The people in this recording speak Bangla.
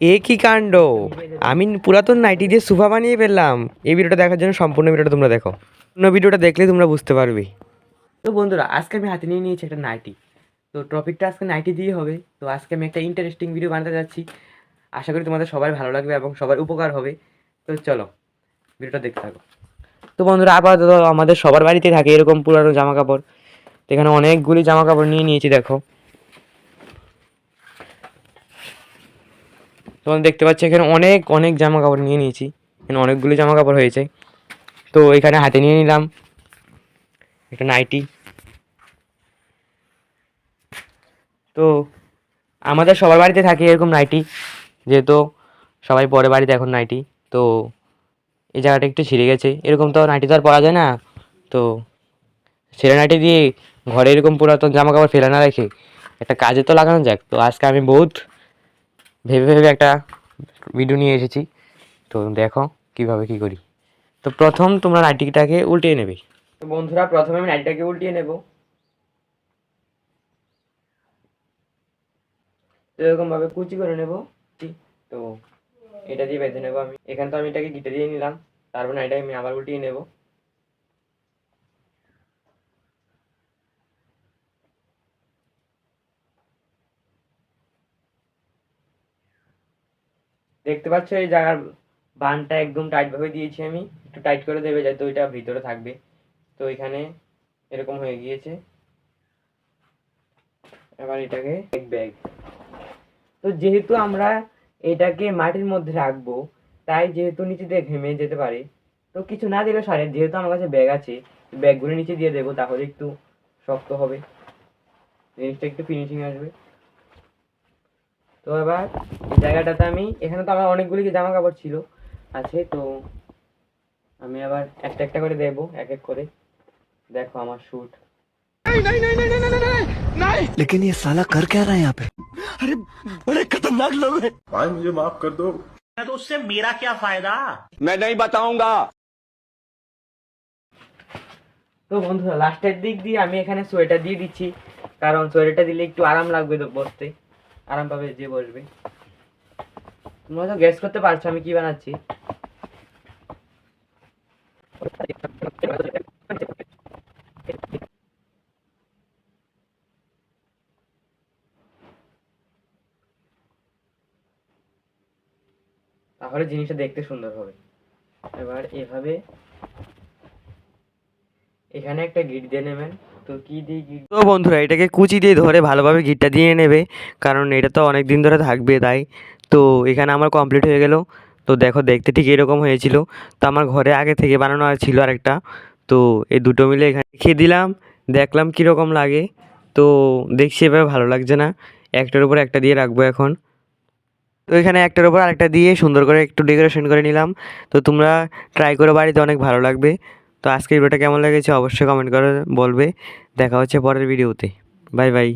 এ কি কাণ্ড? আমি পুরাতন নাইটি দিয়ে সোফা বানিয়ে ফেললাম। এই ভিডিওটা দেখার জন্য সম্পূর্ণ ভিডিওটা তোমরা দেখো। অন্য ভিডিওটা দেখলে তোমরা বুঝতে পারবে। তো বন্ধুরা, আজকে আমি হাতে নিয়ে নিয়েছি একটা নাইটি। তো টপিকটা আজকে নাইটি দিয়ে হবে। তো আজকে আমি একটা ইন্টারেস্টিং ভিডিও বানাতে যাচ্ছি। আশা করি তোমাদের সবাই ভালো লাগবে এবং সবার উপকার হবে। তো চলো, ভিডিওটা দেখতে থাকো। তো বন্ধুরা, আপাতত আমাদের সবার বাড়িতে থাকে এরকম পুরানো জামা কাপড় এখানে অনেকগুলি জামা কাপড় নিয়ে নিয়েছি, দেখো। তোমরা দেখতে পাচ্ছ এখানে অনেক অনেক জামা কাপড় নিয়ে নিয়েছি। এখানে অনেকগুলি জামা কাপড় হয়েছে। তো এখানে হাতে নিয়ে নিলাম একটা নাইটি। তো আমাদের সবার বাড়িতে থাকে এরকম নাইটি, যেহেতু সবাই পরে বাড়িতে এখন নাইটি। তো এই জায়গাটা একটু ছিঁড়ে গেছে। এরকম তো নাইটি তো আর পরা যায় না। তো ছেঁড়া নাইটি দিয়ে ঘরে এরকম পুরাতন জামা কাপড় ফেলে না রেখে একটা কাজে তো লাগানো যাক। তো আজকে আমি বহুত ভেবে ভেবে একটা ভিডিও নিয়ে এসেছি। তো দেখো কীভাবে কি করি। তো প্রথম তোমরা নাইটিটাকে উল্টিয়ে নেবে। তো বন্ধুরা, প্রথমে আমি নাইটিটাকে উল্টিয়ে নেব। তো এরকম ভাবে কুচি করে নেব। তো এটা দিয়ে বেঁধে নেব আমি। এখানে তো আমি এটাকে গিটে দিয়ে নিলাম। তারপর নাইটাকে আমি আবার উল্টিয়ে নেব। দেখতে পাচ্ছ এই জায়গার বানটা একদম টাইট ভাবে দিয়েছি আমি। একটু টাইট করে দেবে যাতে ওইটা ভিতরে থাকবে। তো এখানে এরকম হয়ে গিয়েছে। এবার এটাকে এক ব্যাগ তো যেহেতু আমরা এটাকে মাটির মধ্যে রাখব, তাই যেহেতু নিচে দিয়ে ঘেমে যেতে পারে, তো কিছু না দিলে সারে। যেহেতু আমার কাছে ব্যাগ আছে ব্যাগগুলো নিচে দিয়ে দেবো, তাহলে একটু শক্ত হবে। জিনিসটা একটু ফিনিশিং আসবে। তো এবার এই জায়গাটাতে আমি এখানে তো আমার অনেকগুলি জামা কাপড় ছিল আছে তো আমি আবার একটা একটা করে দেবো এক এক করে দেখো আমার শ্যুট लेकिन ये साला कर क्या रहा है यहाँ पे भाई मुझे माफ कर दो तो उससे मेरा क्या फायदा मैं नहीं बताऊंगा তো বন্ধুরা লাস্টের দিক দিয়ে আমি এখানে সোয়েটার দিয়ে দিচ্ছি কারণ সোয়েটারটা দিলে একটু আরাম লাগবে তো বসতে আরাম পাবে যে বসবে। তোমরা তো গেস করতে পারছ আমি কি বানাচ্ছি। তাহলে জিনিসটা দেখতে সুন্দর হবে। এবার এভাবে এখানে একটা গিট দিয়ে নেবেন। তো কি দিয়ে গিট তো বন্ধুরা, এটাকে কুচি দিয়ে ধরে ভালোভাবে গিটটা দিয়ে নেবে, কারণ এটা তো অনেক দিন ধরে থাকবে তাই। তো এখানে আমার কমপ্লিট হয়ে গেল। তো দেখো, দেখতে ঠিক এরকম হয়েছিল। তো আমার ঘরে আগে থেকে বানানো ছিল আরেকটা। তো এই দুটো মিলে এখানে রেখে দিলাম, দেখলাম কীরকম লাগে। তো দেখছি এভাবে ভালো লাগছে না। একটার উপর একটা দিয়ে রাখব এখন। তো এখানে একটার উপর আরেকটা দিয়ে সুন্দর করে একটু ডেকোরেশন করে নিলাম। তো তোমরা ট্রাই করে, বাড়িতে অনেক ভালো লাগবে। তো আজকের ভিডিওটা কেমন লেগেছে অবশ্যই কমেন্ট করে বলবে। দেখা হচ্ছে পরের ভিডিওতে বাই বাই